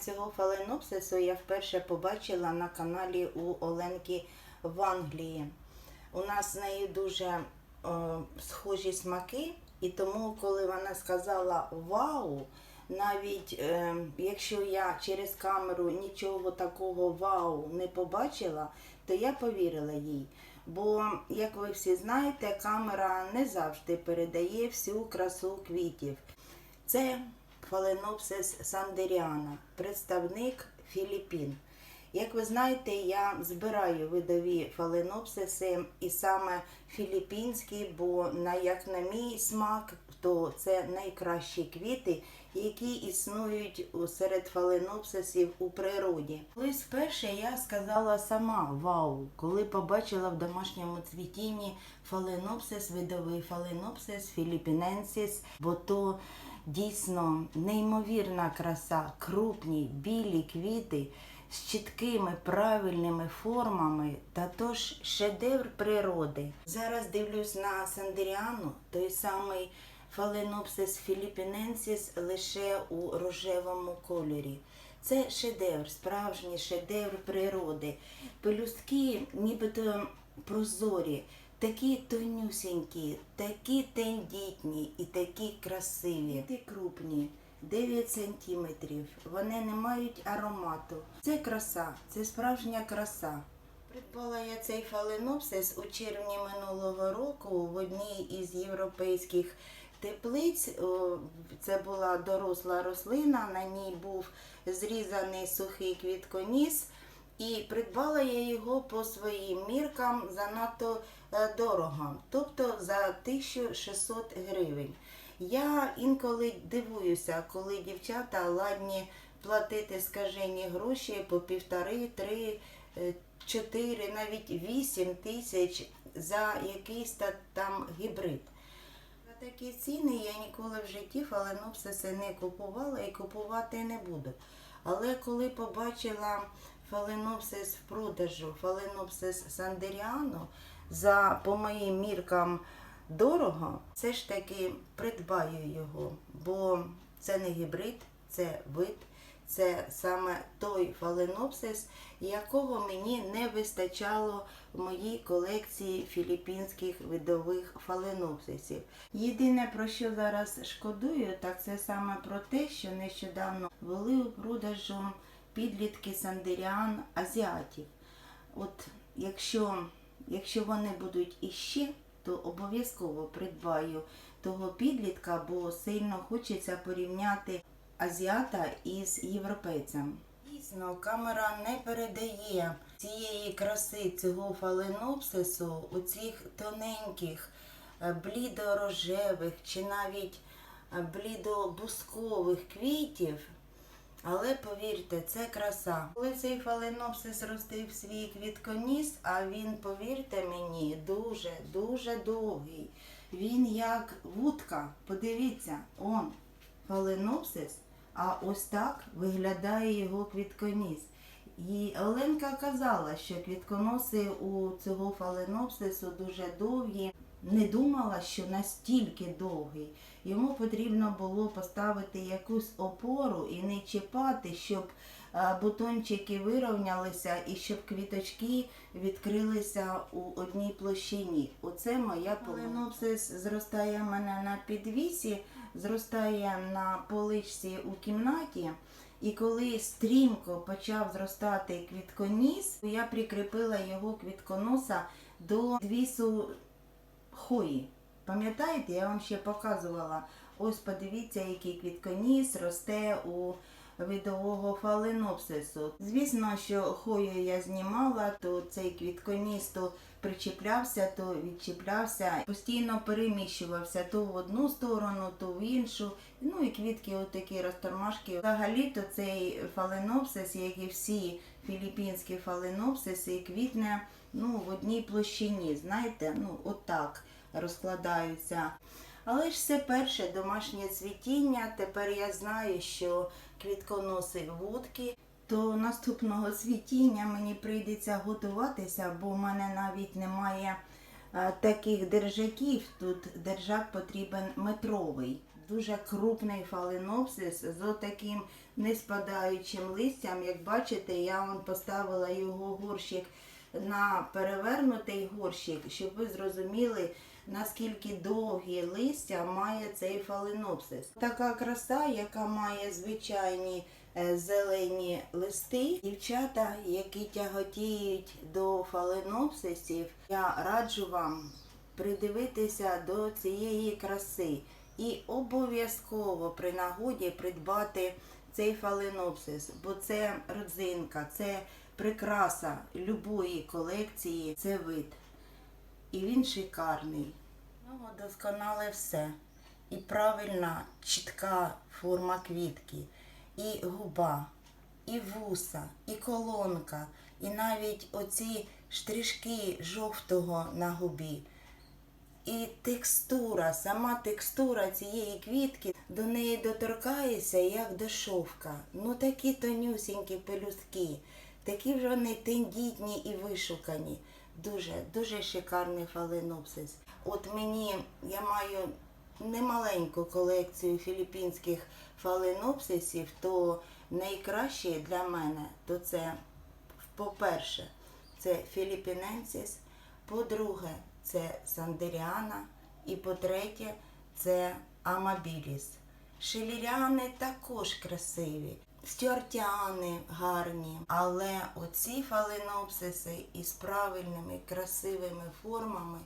цього фаленопсису я вперше побачила на каналі у Оленки в Англії. У нас з нею дуже е, схожі смаки, і тому, коли вона сказала Вау, навіть е, якщо я через камеру нічого такого вау не побачила, то я повірила їй. Бо, як ви всі знаєте, камера не завжди передає всю красу квітів. Це Фаленопсис сандеріана, представник Філіппін. Як ви знаєте, я збираю видові фаленопсиси і саме філіппінські, бо на як на мій смак, то це найкращі квіти, які існують серед фаленопсисів у природі. Колись вперше я сказала сама вау, коли побачила в домашньому цвітінні фаленопсис, видовий фаленопсис філіппіненсіс, бо то дійсно неймовірна краса, крупні білі квіти з чіткими правильними формами та тож шедевр природи. Зараз дивлюсь на Сандеріану, той самий Фаленопсис філіппіненсіс лише у рожевому кольорі. Це шедевр, справжній шедевр природи. Пелюстки нібито прозорі, такі тонюсінькі, такі тендітні і такі красиві. Ті крупні. 9 сантиметрів. Вони не мають аромату. Це краса, це справжня краса. Придбала я цей фаленопсис у червні минулого року в одній із європейських теплиць. Це була доросла рослина, на ній був зрізаний сухий квітконіс. І придбала я його по своїм міркам занадто е, дорого, тобто за 1600 гривень. Я інколи дивуюся, коли дівчата ладні платити скажені гроші по півтори, три, е, чотири, навіть вісім тисяч за якийсь там гібрид. Такі ціни я ніколи в житті фаленопсиси не купувала і купувати не буду. Але коли побачила фаленопсис в продажу, фаленопсис сандеріану, за по моїм міркам дорого, все ж таки придбаю його, бо це не гібрид, це вид, це саме той фаленопсис, якого мені не вистачало в моїй колекції філіппінських видових фаленопсисів. Єдине про що зараз шкодую, так це саме про те, що нещодавно вели у продажу підлітки сандеріан азіатів. От якщо, якщо вони будуть іще, то обов'язково придбаю того підлітка, бо сильно хочеться порівняти азіата із європейцем. Дійсно, камера не передає цієї краси цього фаленопсису, оцих тоненьких, е, блідорожевих чи навіть е, блідобускових квітів. Але повірте, це краса. Коли цей фаленопсис ростив свій квітконіс, а він, повірте мені, дуже, дуже довгий. Він як вудка. Подивіться, он фаленопсис, а ось так виглядає його квітконіс. І Оленка казала, що квітконоси у цього фаленопсису дуже довгі. Не думала, що настільки довгий. Йому потрібно було поставити якусь опору і не чіпати, щоб бутончики вирівнялися і щоб квіточки відкрилися у одній площині. Оце моя Фаленопсис зростає в мене на підвісі, зростає на поличці у кімнаті. І коли стрімко почав зростати квітконіс, я прикріпила його квітконоса до двісу хої. Пам'ятаєте, я вам ще показувала. Ось подивіться, який квітконіс росте у видового фаленопсису. Звісно, що хою я знімала, то цей квітконіс причіплявся, то відчіплявся, постійно переміщувався то в одну сторону, то в іншу. Ну і квітки, отакі розтормашки. Взагалі-то цей фаленопсис, як і всі філіппінські фаленопсиси, квітне ну, в одній площині, знаєте, ну отак розкладаються. Але ж це перше домашнє цвітіння. Тепер я знаю, що квітконоси вудки. То наступного цвітіння мені прийдеться готуватися, бо в мене навіть немає е, таких держаків. Тут держак потрібен метровий. дуже крупний фаленопсис з отаким неспадаючим листям. Як бачите, я вам поставила його горщик на перевернутий горщик, щоб ви зрозуміли, наскільки довгі листя має цей фаленопсис. Така краса, яка має звичайні е, зелені листи. Дівчата, які тяготіють до фаленопсисів, я раджу вам придивитися до цієї краси і обов'язково при нагоді придбати цей фаленопсис, бо це родзинка, це прикраса любої колекції, це вид. І він шикарний. Нього досконале все. І правильна, чітка форма квітки, і губа, і вуса, і колонка, і навіть оці штришки жовтого на губі. І текстура, сама текстура цієї квітки, до неї доторкаєшся, як до шовка. Ну такі тонюсінькі пелюстки, такі вже вони тендітні і вишукані. Дуже, дуже шикарний фаленопсис. От мені, я маю немаленьку колекцію філіппінських фаленопсисів, то найкраще для мене, то це, по-перше, це філіппіненсіс, по-друге, це Сандеріана. І по-третє, це Амабіліс. Шеліряни також красиві, стюартіани гарні, але оці фаленопсиси із правильними красивими формами,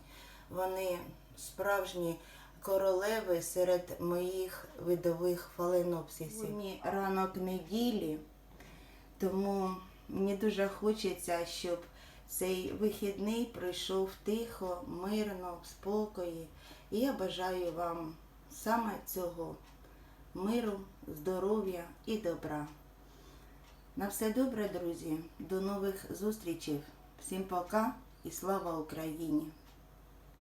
вони справжні королеви серед моїх видових фаленопсисів. Сьогодні ранок неділі, тому мені дуже хочеться, щоб цей вихідний пройшов тихо, мирно, в спокої. І я бажаю вам саме цього миру, здоров'я і добра. На все добре, друзі. До нових зустрічей. Всім пока і слава Україні!